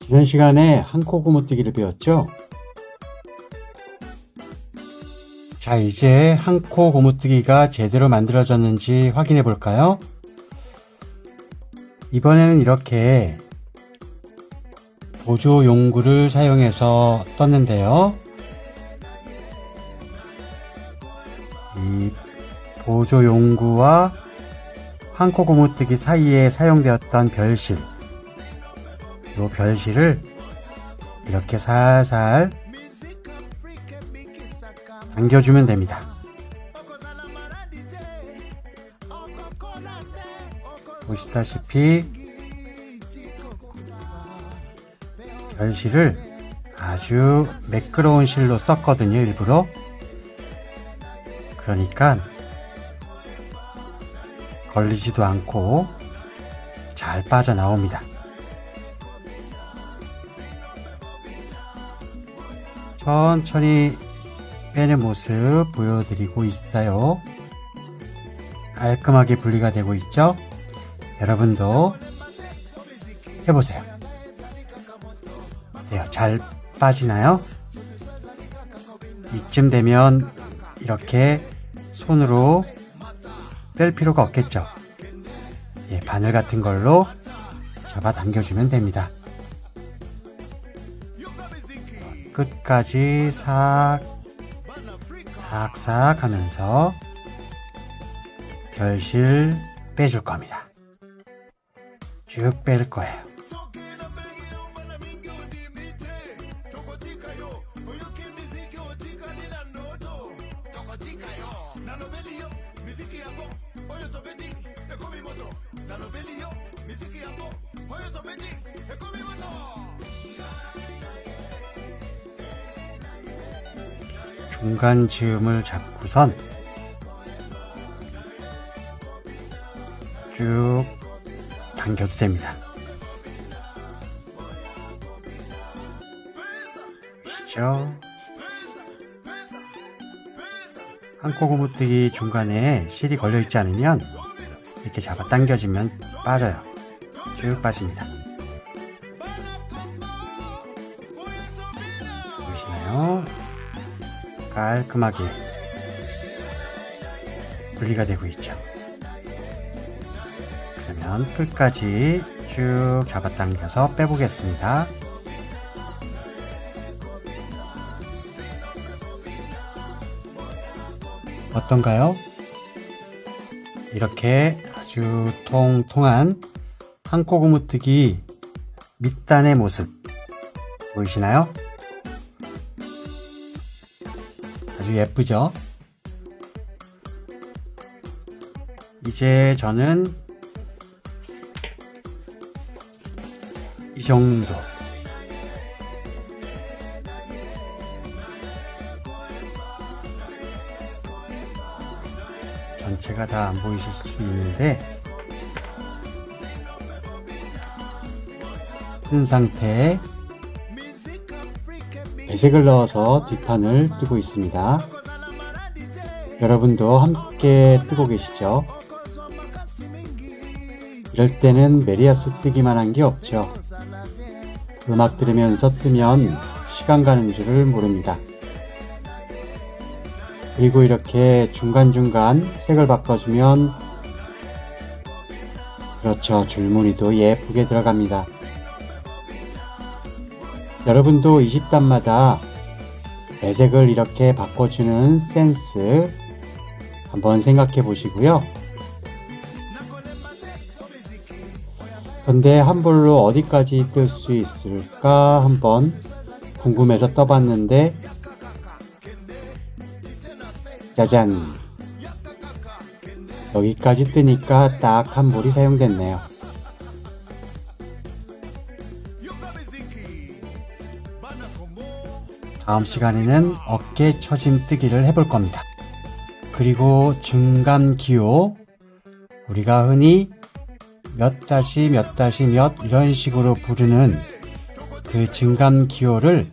지난 시간에 한코 고무뜨기를 배웠죠? 자, 이제 한코 고무뜨기가 제대로 만들어졌는지 확인해 볼까요? 이번에는 이렇게 보조 용구를 사용해서 떴는데요. 이 보조 용구와 한코 고무뜨기 사이에 사용되었던 별실 요 별실을 이렇게 살살 당겨주면 됩니다. 보시다시피 별실을 아주 매끄러운 실로 썼거든요, 일부러. 그러니까 걸리지도 않고 잘 빠져나옵니다. 천천히 빼는 모습 보여드리고 있어요. 깔끔하게 분리가 되고 있죠? 여러분도 해보세요. 어때요? 잘 빠지나요? 이쯤 되면 이렇게 손으로 뺄 필요가 없겠죠? 예, 바늘 같은 걸로 잡아 당겨주면 됩니다. 끝까지 싹, 싹싹 하면서 별실 빼줄 겁니다. 쭉 뺄 거예요. 중간 지음을 잡고선 쭉 당겨도 됩니다. 보시죠? 한코 고무뜨기 중간에 실이 걸려있지 않으면 이렇게 잡아 당겨주면 빠져요. 쭉 빠집니다. 깔끔하게 분리가 되고 있죠. 그러면 끝까지 쭉 잡아당겨서 빼보겠습니다. 어떤가요? 이렇게 아주 통통한 한코 고무뜨기 밑단의 모습 보이시나요? 아주 예쁘죠? 이제 저는 이 정도 전체가 다 안 보이실 수 있는데 뜬 상태에 배색을 넣어서 뒷판을 뜨고 있습니다. 여러분도 함께 뜨고 계시죠? 이럴 때는 메리아스 뜨기만 한 게 없죠. 음악 들으면서 뜨면 시간 가는 줄을 모릅니다. 그리고 이렇게 중간중간 색을 바꿔주면 그렇죠. 줄무늬도 예쁘게 들어갑니다. 여러분도 20단마다 배색을 이렇게 바꿔주는 센스 한번 생각해 보시고요. 근데 한 볼로 어디까지 뜰 수 있을까 한번 궁금해서 떠봤는데 짜잔 여기까지 뜨니까 딱 한 볼이 사용됐네요. 다음 시간에는 어깨 처짐 뜨기를 해볼 겁니다. 그리고 중간 기호 우리가 흔히 몇 다시 몇 다시 몇 이런 식으로 부르는 그 증감 기호를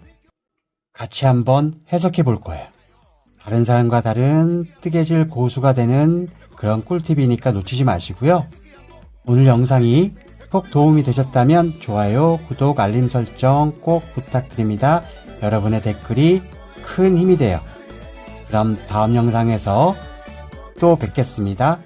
같이 한번 해석해 볼 거예요. 다른 사람과 다른 뜨개질 고수가 되는 그런 꿀팁이니까 놓치지 마시고요. 오늘 영상이 꼭 도움이 되셨다면 좋아요, 구독, 알림 설정 꼭 부탁드립니다. 여러분의 댓글이 큰 힘이 돼요. 그럼 다음 영상에서 또 뵙겠습니다.